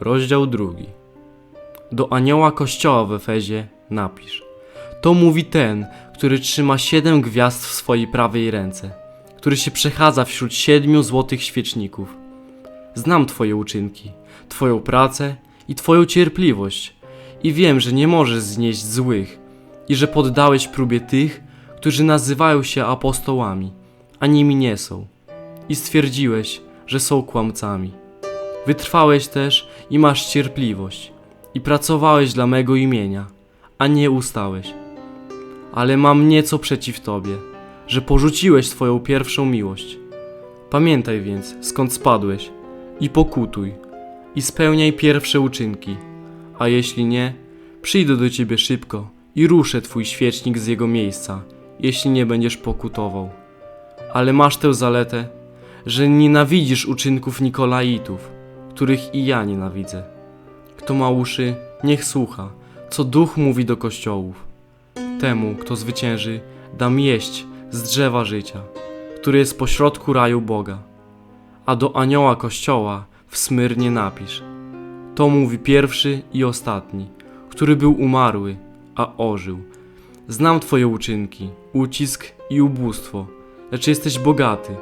Rozdział drugi. Do anioła kościoła w Efezie napisz. To mówi ten, który trzyma siedem gwiazd w swojej prawej ręce, który się przechadza wśród siedmiu złotych świeczników. Znam Twoje uczynki, Twoją pracę i Twoją cierpliwość i wiem, że nie możesz znieść złych i że poddałeś próbie tych, którzy nazywają się apostołami, a nimi nie są. I stwierdziłeś, że są kłamcami. Wytrwałeś też i masz cierpliwość i pracowałeś dla mego imienia, a nie ustałeś. Ale mam nieco przeciw tobie, że porzuciłeś twoją pierwszą miłość. Pamiętaj więc, skąd spadłeś i pokutuj i spełniaj pierwsze uczynki, a jeśli nie, przyjdę do ciebie szybko i ruszę twój świecznik z jego miejsca, jeśli nie będziesz pokutował. Ale masz tę zaletę, że nienawidzisz uczynków Nikolaitów, których i ja nienawidzę. Kto ma uszy, niech słucha, co duch mówi do kościołów. Temu, kto zwycięży, dam jeść z drzewa życia, który jest pośrodku raju Boga. A do anioła kościoła w Smyrnie napisz. To mówi pierwszy i ostatni, który był umarły, a ożył. Znam twoje uczynki, ucisk i ubóstwo, lecz jesteś bogaty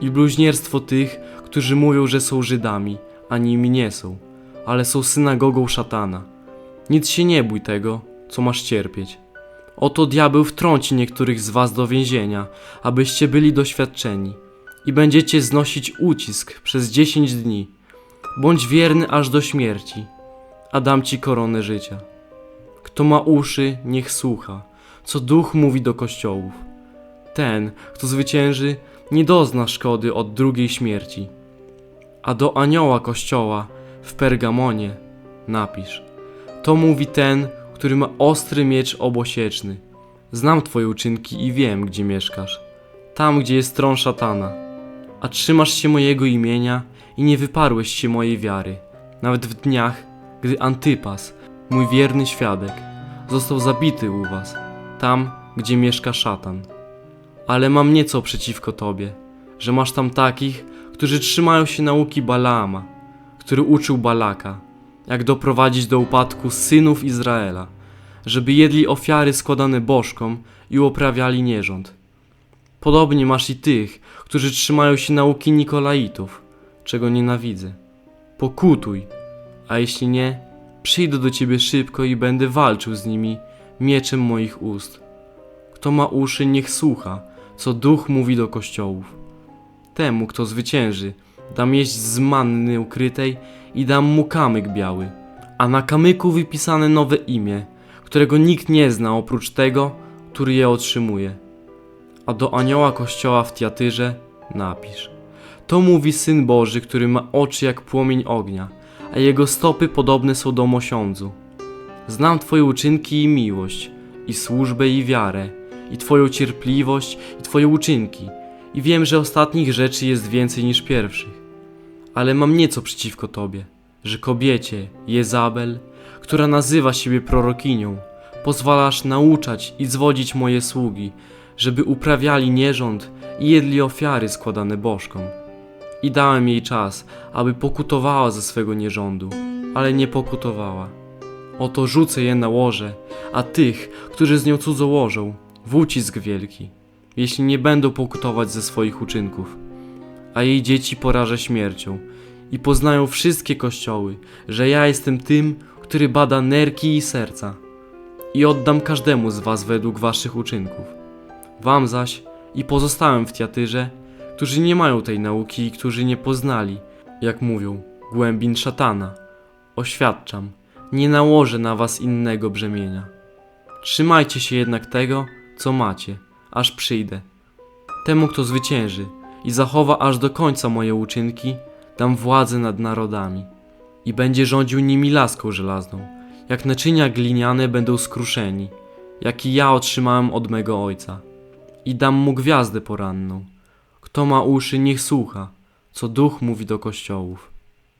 i bluźnierstwo tych, którzy mówią, że są Żydami, a nimi nie są, ale są synagogą szatana. Nic się nie bój tego, co masz cierpieć. Oto diabeł wtrąci niektórych z was do więzienia, abyście byli doświadczeni i będziecie znosić ucisk przez dziesięć dni. Bądź wierny aż do śmierci, a dam ci koronę życia. Kto ma uszy, niech słucha, co duch mówi do kościołów. Ten, kto zwycięży, nie dozna szkody od drugiej śmierci. A do anioła kościoła w Pergamonie napisz. To mówi ten, który ma ostry miecz obosieczny. Znam twoje uczynki i wiem, gdzie mieszkasz. Tam, gdzie jest tron szatana. A trzymasz się mojego imienia i nie wyparłeś się mojej wiary. Nawet w dniach, gdy Antypas, mój wierny świadek, został zabity u was. Tam, gdzie mieszka szatan. Ale mam nieco przeciwko tobie, że masz tam takich, którzy trzymają się nauki Balaama, który uczył Balaka, jak doprowadzić do upadku synów Izraela, żeby jedli ofiary składane bożkom i uprawiali nierząd. Podobnie masz i tych, którzy trzymają się nauki Nikolaitów, czego nienawidzę. Pokutuj, a jeśli nie, przyjdę do ciebie szybko i będę walczył z nimi mieczem moich ust. Kto ma uszy, niech słucha, co duch mówi do kościołów. Temu, kto zwycięży, dam jeść z manny ukrytej i dam mu kamyk biały, a na kamyku wypisane nowe imię, którego nikt nie zna oprócz tego, który je otrzymuje. A do anioła kościoła w Tiatyrze napisz. To mówi Syn Boży, który ma oczy jak płomień ognia, a jego stopy podobne są do mosiądzu. Znam Twoje uczynki i miłość, i służbę i wiarę, i Twoją cierpliwość, i Twoje uczynki, i wiem, że ostatnich rzeczy jest więcej niż pierwszych. Ale mam nieco przeciwko Tobie, że kobiecie, Jezabel, która nazywa siebie prorokinią, pozwalasz nauczać i zwodzić moje sługi, żeby uprawiali nierząd i jedli ofiary składane bożkom. I dałem jej czas, aby pokutowała ze swego nierządu, ale nie pokutowała. Oto rzucę je na łoże, a tych, którzy z nią cudzołożą, w ucisk wielki, jeśli nie będą pokutować ze swoich uczynków. A jej dzieci porażę śmiercią i poznają wszystkie kościoły, że ja jestem tym, który bada nerki i serca. I oddam każdemu z was według waszych uczynków. Wam zaś i pozostałym w Tiatyrze, którzy nie mają tej nauki i którzy nie poznali, jak mówią, głębin szatana. Oświadczam, nie nałożę na was innego brzemienia. Trzymajcie się jednak tego, co macie, aż przyjdę. Temu, kto zwycięży i zachowa aż do końca moje uczynki, dam władzę nad narodami i będzie rządził nimi laską żelazną. Jak naczynia gliniane będą skruszeni, jak i ja otrzymałem od mego ojca. I dam mu gwiazdę poranną. Kto ma uszy, niech słucha, co duch mówi do kościołów.